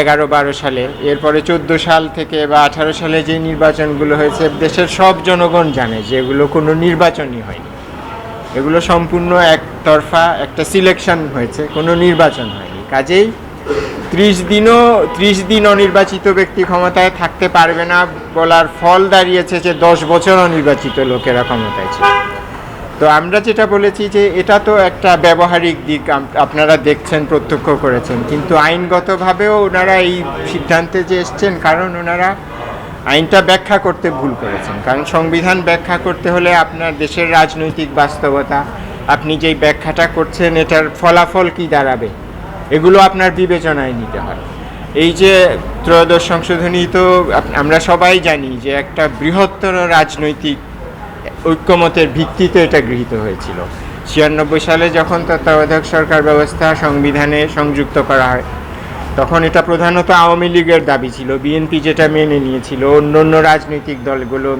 এগারো বারো সালে। এরপরে চোদ্দ সাল থেকে বা আঠারো সালে যে নির্বাচনগুলো হয়েছে, দেশের সব জনগণ জানে যে এগুলো কোনো নির্বাচনই হয়নি। এগুলো সম্পূর্ণ একতরফা একটা সিলেকশন হয়েছে, কোনো নির্বাচন হয়নি। কাজেই ত্রিশ দিনও, ত্রিশ দিন অনির্বাচিত ব্যক্তি ক্ষমতায় থাকতে পারবে না বলার ফল দাঁড়িয়েছে যে দশ বছর অনির্বাচিত লোকেরা ক্ষমতায় ছিল। তো আমরা যেটা বলেছি যে এটা তো একটা ব্যবহারিক দিক আপনারা দেখছেন, প্রত্যক্ষ করেছেন। কিন্তু আইনগতভাবেও ওনারা এই সিদ্ধান্তে যে এসছেন, কারণ ওনারা আইনটা ব্যাখ্যা করতে ভুল করেছেন। কারণ সংবিধান ব্যাখ্যা করতে হলে আপনার দেশের রাজনৈতিক বাস্তবতা, আপনি যেই ব্যাখ্যাটা করছেন, এটার ফলাফল কি দাঁড়াবে? এগুলো আপনার বিবেচনায় নিতে হয়। এই যে ত্রয়োদশ সংশোধনী তো আমরা সবাই জানি যে একটা বৃহত্তর রাজনৈতিক ঐক্যমতের ভিত্তিতে এটা গৃহীত হয়েছিল। ছিয়ানব্বই সালে যখন তত্ত্বাবধায়ক সরকার ব্যবস্থা সংবিধানে সংযুক্ত করা হয়, তখন এটা প্রধানত আওয়ামী লীগের দাবি ছিল। বিএনপি যেটা মেনে নিয়েছিল অন্য অন্য রাজনৈতিক দলগুলো